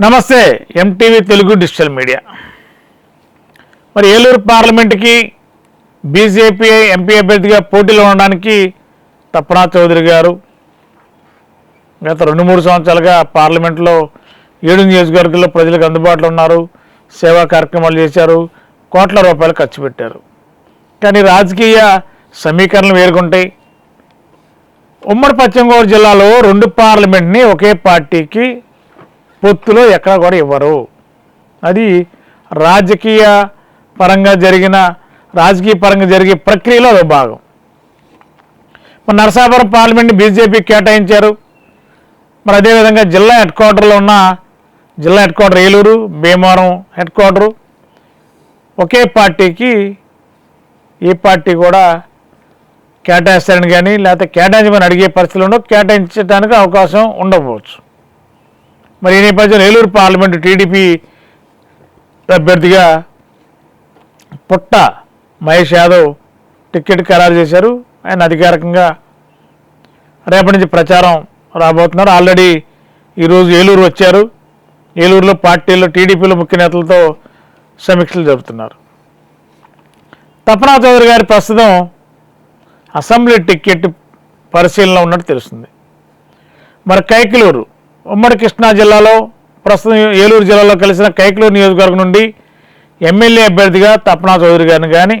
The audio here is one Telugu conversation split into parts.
నమస్తే ఎంటీవీ తెలుగు డిజిటల్ మీడియా. మరి ఏలూరు పార్లమెంట్కి బీజేపీ ఎంపీ అభ్యర్థిగా పోటీలో ఉండడానికి తప్పనా చౌదరి గారు? గత రెండు మూడు సంవత్సరాలుగా పార్లమెంట్లో ఏడు నియోజకవర్గాల్లో ప్రజలకు అందుబాటులో ఉన్నారు సేవా కార్యక్రమాలు చేశారు కోట్ల రూపాయలు ఖర్చు పెట్టారు. కానీ రాజకీయ సమీకరణలు వేరుకుంటాయి. ఉమ్మడి పశ్చిమ గోదావరి జిల్లాలో రెండు పార్లమెంట్ని ఒకే పార్టీకి పొత్తులో ఎక్కడ కూడా ఇవ్వరు. అది రాజకీయ పరంగా జరిగిన రాజకీయ పరంగా జరిగే ప్రక్రియలో అదో భాగం. మరి నరసాపురం పార్లమెంట్ని బీజేపీ కేటాయించారు. మరి అదేవిధంగా జిల్లా హెడ్ క్వార్టర్లో ఉన్న జిల్లా head quarter Eluru Bhimavaram head quarter ఒకే పార్టీకి ఏ పార్టీ కూడా కేటాయిస్తారని కానీ లేకపోతే కేటాయించమని అడిగే పరిస్థితులు ఉండవు. కేటాయించడానికి అవకాశం ఉండకపోవచ్చు. మరి ఈ నేపథ్యంలో ఏలూరు పార్లమెంటు టీడీపీ అభ్యర్థిగా పుట్ట మహేష్ యాదవ్ టికెట్ ఖరారు చేశారు. ఆయన అధికారికంగా రేపటి నుంచి ప్రచారం రాబోతున్నారు. ఆల్రెడీ ఈరోజు ఏలూరు వచ్చారు. ఏలూరులో పార్టీలో టీడీపీలో ముఖ్య నేతలతో సమీక్షలు జరుపుతున్నారు. తపనా చౌదరి గారి ప్రస్తుతం అసెంబ్లీ టికెట్ పరిశీలన ఉన్నట్టు తెలుస్తుంది. మరి కైకిలూరు ఉమ్మడి కృష్ణా జిల్లాలో ప్రస్తుతం ఏలూరు జిల్లాలో కలిసిన కైకలూరు నియోజకవర్గం నుండి ఎమ్మెల్యే అభ్యర్థిగా తపనా చౌదరి గారిని కానీ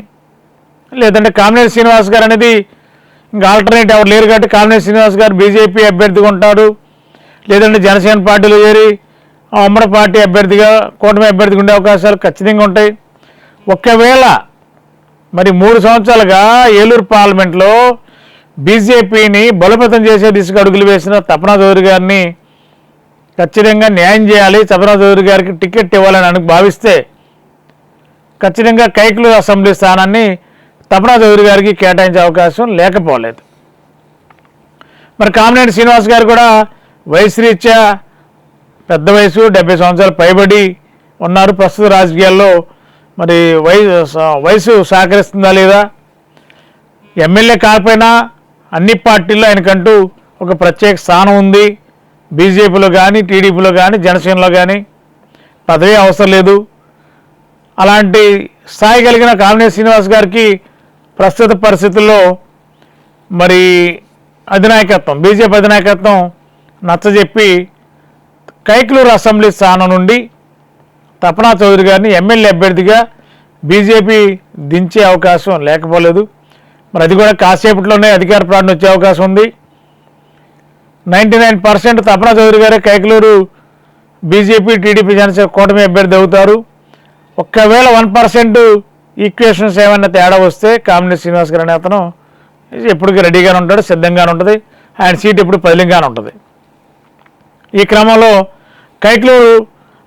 లేదంటే కామినేని శ్రీనివాస్ గారు అనేది ఇంకా ఆల్టర్నేట్ ఎవరు లేరు కాబట్టి కామినేని శ్రీనివాస్ గారు బీజేపీ అభ్యర్థిగా ఉంటాడు. లేదంటే జనసేన పార్టీలో చేరి ఆ ఉమ్మడి పార్టీ అభ్యర్థిగా కూటమి అభ్యర్థిగా ఉండే అవకాశాలు ఖచ్చితంగా ఉంటాయి. ఒకవేళ మరి మూడు సంవత్సరాలుగా ఏలూరు పార్లమెంట్లో బీజేపీని బలోపేతం చేసే దిశగా అడుగులు వేసిన తపనా చౌదరి గారిని ఖచ్చితంగా న్యాయం చేయాలి. తపనా చౌదరి గారికి టికెట్ ఇవ్వాలని అను భావిస్తే ఖచ్చితంగా కైకులు అసెంబ్లీ స్థానాన్ని తపనా చౌదరి గారికి కేటాయించే అవకాశం లేకపోలేదు. మరి కామినేని శ్రీనివాస్ గారు కూడా వయసు రీత్యా పెద్ద వయసు డెబ్బై సంవత్సరాలు పైబడి ఉన్నారు. ప్రస్తుత రాజకీయాల్లో మరి వయసు వయసు సహకరిస్తుందా లేదా? ఎమ్మెల్యే కాకపోయినా అన్ని పార్టీల్లో ఆయనకంటూ ఒక ప్రత్యేక స్థానం ఉంది. బీజేపీలో కానీ టీడీపీలో కానీ జనసేనలో కానీ పదవి అవసరం లేదు. అలాంటి స్థాయి కలిగిన కామినేని శ్రీనివాస్ గారికి ప్రస్తుత పరిస్థితుల్లో మరి అధినాయకత్వం బీజేపీ అధినాయకత్వం నచ్చజెప్పి కైకలూరు అసెంబ్లీ స్థానం నుండి తపనా చౌదరి గారిని ఎమ్మెల్యే అభ్యర్థిగా బీజేపీ దించే అవకాశం లేకపోలేదు. మరి అది కూడా కాసేపట్లోనే అధికార ప్రాణం వచ్చే అవకాశం ఉంది. Ninety nine percent Tapana Chowdary గారే కైకలూరు బీజేపీ టీడీపీ జనసేన కూటమి అభ్యర్థి అవుతారు. ఒక్కవేళ వన్ పర్సెంట్ ఈక్వేషన్స్ ఏమైనా తేడా వస్తే కామినేని శ్రీనివాస్ గారు అనే అతను ఎప్పటికీ రెడీగానే ఉంటాడు సిద్ధంగానే ఉంటుంది. ఆయన సీట్ ఎప్పుడు పదిలింగానే ఉంటుంది. ఈ క్రమంలో కైక్లూరు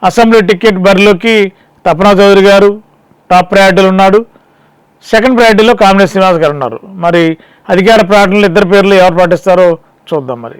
అసెంబ్లీ టికెట్ బరిలోకి తపనా చౌదరి గారు టాప్ ప్రయారిటీలు ఉన్నాడు. సెకండ్ ప్రయారిటీలో కామినేని శ్రీనివాస్ గారు ఉన్నారు. మరి అధికార ప్రకటనలు ఇద్దరు పేర్లు ఎవరు పాటిస్తారో చూద్దాం మరి.